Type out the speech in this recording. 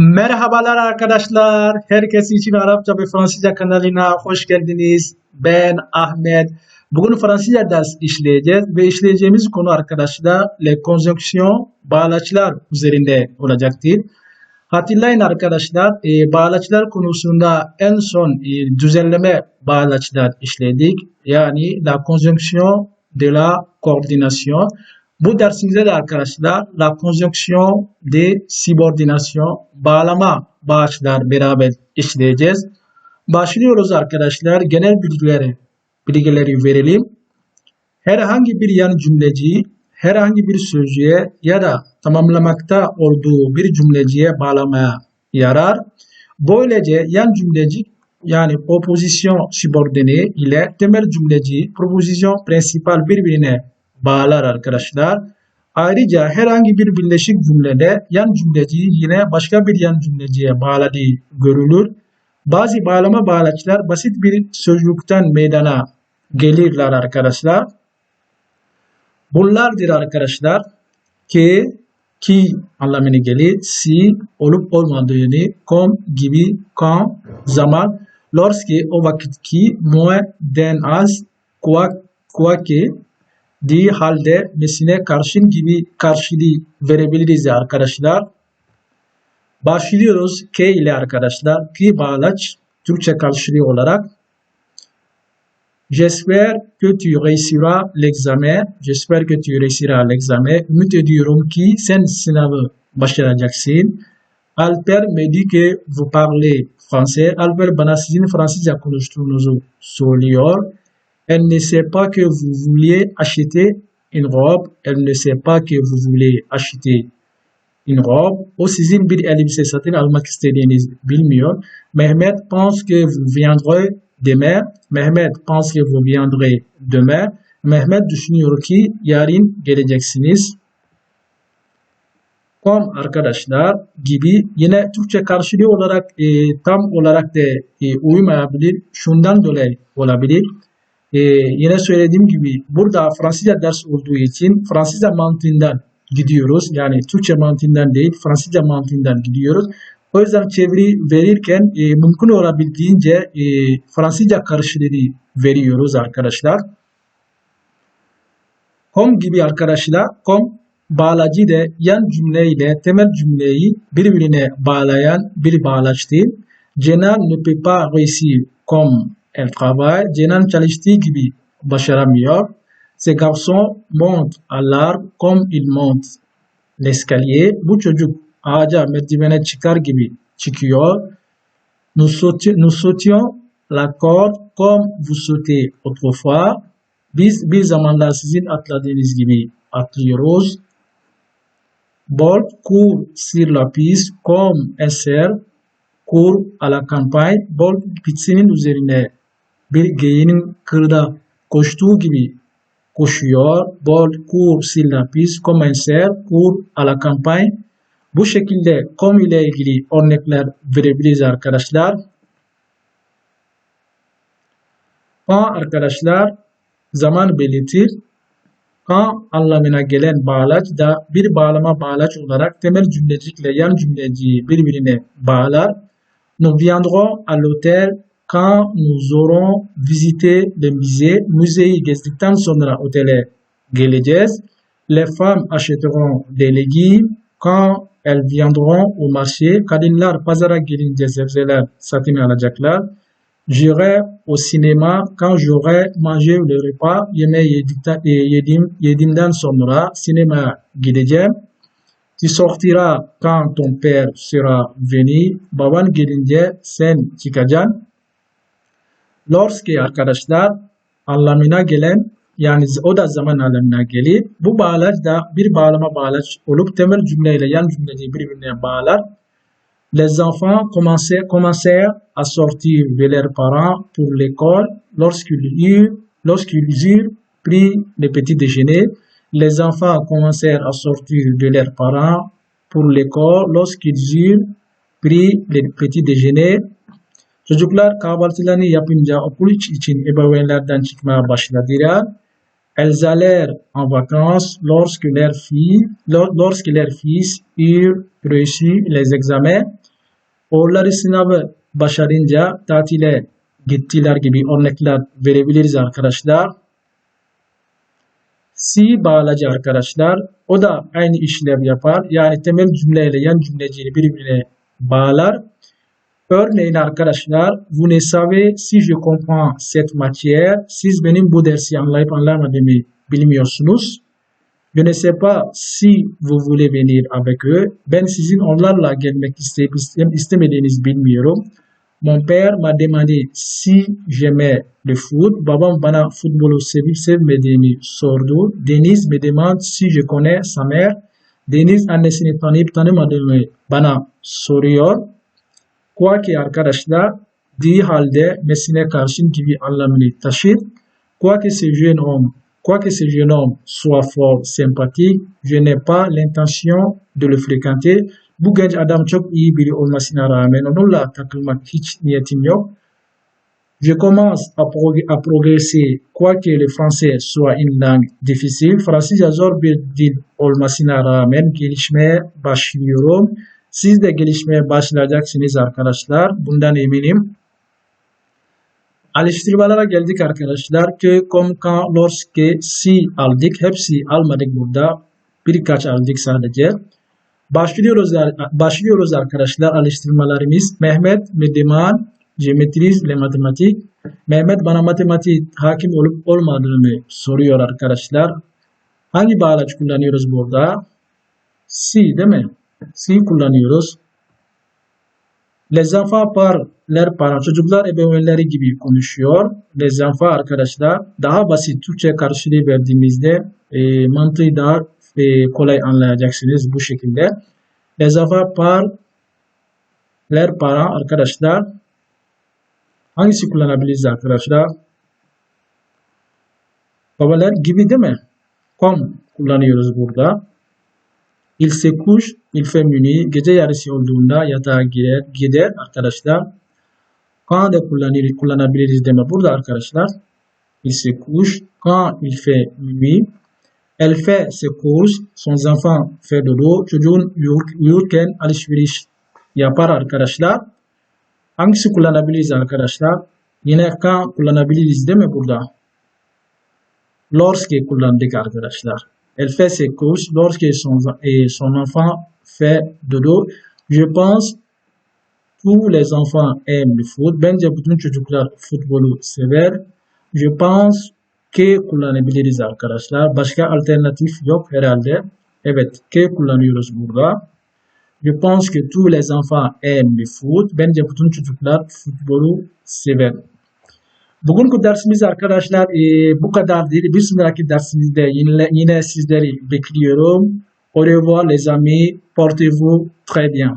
Merhabalar arkadaşlar. Herkes için Arapça ve Fransızca kanalına hoş geldiniz. Ben Ahmet. Bugün Fransızca ders işleyeceğiz ve işleyeceğimiz konu arkadaşlar le conjonction bağlaçlar üzerinde olacaktır. Hatırlayın arkadaşlar e, bağlaçlar konusunda en son e, düzenleme bağlaçlar işledik. Yani la conjonction de la coordination. Bu dersimizde de arkadaşlar la conjonction de subordination bağlama bağlaçlar beraber işleyeceğiz. Başlıyoruz arkadaşlar. Genel bilgileri bilgileri verelim. Herhangi bir yan cümleciyi herhangi bir sözcüğe ya da tamamlamakta olduğu bir cümleciye bağlamaya yarar. Böylece yan cümlecik yani proposition subordine ile temel cümleci proposition principal birbirine bağlar arkadaşlar. Ayrıca herhangi bir birleşik cümlede yan cümleciyi yine başka bir yan cümleciye bağladığı görülür. Bazı bağlama bağlaçlar basit bir sözcükten meydana gelirler arkadaşlar. Bunlardır arkadaşlar ki ki anlamına gelir. Si olup olmadığını kom gibi kan zaman lorsque o vakit ki moins den az quoi quoi ki di halde nesine karşın gibi karşılığı verebiliriz arkadaşlar. Başlıyoruz K ile arkadaşlar. Ki bağlaç Türkçe karşılığı olarak J'espère que tu réussiras l'examen. J'espère que tu réussiras l'examen. Ümit ediyorum ki sen sınavı başaracaksın. Alper me dit que vous parlez français. Alper bana sizin Fransızca konuştuğunuzu söylüyor. Elle ne sait pas que vous vouliez acheter une robe. Elle ne sait pas que vous voulez acheter une robe. O sizin bir elbise satın almak istediğiniz bilmiyor. Mehmet pense que vous viendrez demain. Mehmet pense que vous viendrez demain. Mehmet düşünüyor ki yarın geleceksiniz. Kom arkadaşlar gibi yine Türkçe karşılığı olarak e, tam olarak da e, uymayabilir. Şundan dolayı olabilir. E, yine söylediğim gibi burada Fransızca ders olduğu için Fransızca mantığından gidiyoruz. Yani Türkçe mantığından değil Fransızca mantığından gidiyoruz. O yüzden çeviri verirken e, mümkün olabildiğince e, Fransızca karşılığı veriyoruz arkadaşlar. Kom gibi arkadaşlar, kom bağlacı da yan cümleyle temel cümleyi birbirine bağlayan bir bağlaçtır. Cenan ne peut pas réussir comme elle travaille. Cenan çalıştığı gibi başaramıyor. Ces garçons montent à l'arbre comme ils montent l'escalier. Bu çocuk ağaca merdivene çıkar gibi çıkıyor. Nous sautions, la corde comme vous sautez autrefois. Biz bir zamanlar sizin atladığınız gibi atlıyoruz. Bolt court sur la piste comme cerf court à la campagne. Bolt pistinin üzerine bir geyiğinin kırda koştuğu gibi koşuyor. Piste comme un cerf court à la campagne. Bu şekilde kom ile ilgili örnekler verebiliriz arkadaşlar. Kan arkadaşlar zaman belirtir. Kan anlamına gelen bağlaç da bir bağlama bağlaç olarak temel cümlecikle yan cümleciyi birbirine bağlar. Nous viendrons à l'hôtel quand nous aurons visité le musée. Müzeyi gezdikten sonra otele geleceğiz. Les femmes achèteront des légumes quand elles viendront au marché. Kadınlar pazara gelince sebzeler satın alacaklar. J'irai au cinéma quand j'aurai mangé le repas. Yemeği yedikten, e, yedim, yedimden sonra sinemaya gideceğim. Tu sortiras quand ton père sera venu. Baban gelince sen çıkacaksın. Lorsque arkadaşlar anlamına gelen yani o da zaman anlamına gelir. Bu bağlaç da bir bağlama bağlaç olup temel cümleyle yan cümleyi birbirine bağlar. Les enfants commencèrent à sortir de leurs parents pour l'école lorsqu'ils lorsqu'ils eurent pris le petit déjeuner. Les enfants commencèrent à sortir de leurs parents pour l'école lorsqu'ils eurent pris le petit déjeuner. Çocuklar kahvaltılarını yapınca okul için ebeveynlerden çıkmaya başladılar. Elles allèrent en vacances lorsque leurs filles, lorsque leurs fils eurent reçu les examens. Oğulları sınavı başarınca tatile gittiler gibi örnekler verebiliriz arkadaşlar. Si bağlacı arkadaşlar. O da aynı işlev yapar. Yani temel cümleyle yan cümleciyi birbirine bağlar. Örneğin arkadaşlar, vous ne savez si je comprends cette matière. Siz benim bu dersi anlayıp anlamadığımı bilmiyorsunuz. Je ne sais pas si vous voulez venir avec eux. Ben sizin onlarla gelmek isteyip istem- istemediğinizi bilmiyorum. Mon père m'a demandé si j'aimais le foot. Babam bana futbolu sevip sevmediğimi sordu. Deniz me demande si je connais sa mère. Deniz annesini tanıyıp tanımadığımı bana soruyor. Quoi ki arkadaşlar diği halde mesine karşın gibi anlamını taşır. Quoi que ce jeune homme, quoi que ce jeune homme soit fort sympathique, je n'ai pas l'intention de le fréquenter. Bu genç adam çok iyi biri olmasına rağmen onunla takılmak hiç niyetim yok. Je commence à, prog- à progresser, quoique le français soit une langue difficile. Fransızca zor bir dil olmasına rağmen gelişmeye başlıyorum. Siz de gelişmeye başlayacaksınız arkadaşlar. Bundan eminim. Alıştırmalara geldik arkadaşlar. Comme, quand, lorsque, si aldık. Hepsi almadık burada. Birkaç aldık sadece. Başlıyoruz, başlıyoruz arkadaşlar alıştırmalarımız. Mehmet me demande, je maîtrise les mathématiques. Mehmet bana matematik hakim olup olmadığını soruyor arkadaşlar. Hangi bağlaç kullanıyoruz burada? Si değil mi? Si kullanıyoruz. Les parlent leurs parents. Çocuklar ebeveynleri gibi konuşuyor. Enfants arkadaşlar daha basit Türkçe karşılığı verdiğimizde e, mantığı daha e, kolay anlayacaksınız bu şekilde. Parlent leurs parents arkadaşlar. Hangisi kullanabiliriz arkadaşlar? Babalar gibi değil mi? Comme kullanıyoruz burada. Il se couche, il fait minuit. Gece yarısı olduğunda yatağa girer, gider arkadaşlar. Quand kullanır, kullanabiliriz deme burada arkadaşlar. Il se couche quand il fait minuit. Elle fait ses courses. Son enfant fait dodo. Çocuğun uyur, uyurken alışveriş yapar arkadaşlar. Hangisi kullanabiliriz arkadaşlar? Yine quand kullanabiliriz değil mi burada? Lorsque kullandık arkadaşlar. Elle fait ses courses lorsque son, et son enfant fait dodo. Je pense tous les enfants aiment le foot. Bence bütün çocuklar futbolu sever. Je pense que kullanabiliriz arkadaşlar. Başka alternatif yok herhalde. Evet, que kullanıyoruz burada. Je pense que tous les enfants aiment le foot. Bence bütün çocuklar futbolu sever. Bugünkü dersimiz arkadaşlar e, bu kadardır. Bir sonraki dersimizde yine, yine sizleri bekliyorum. Au revoir les amis. Portez-vous très bien.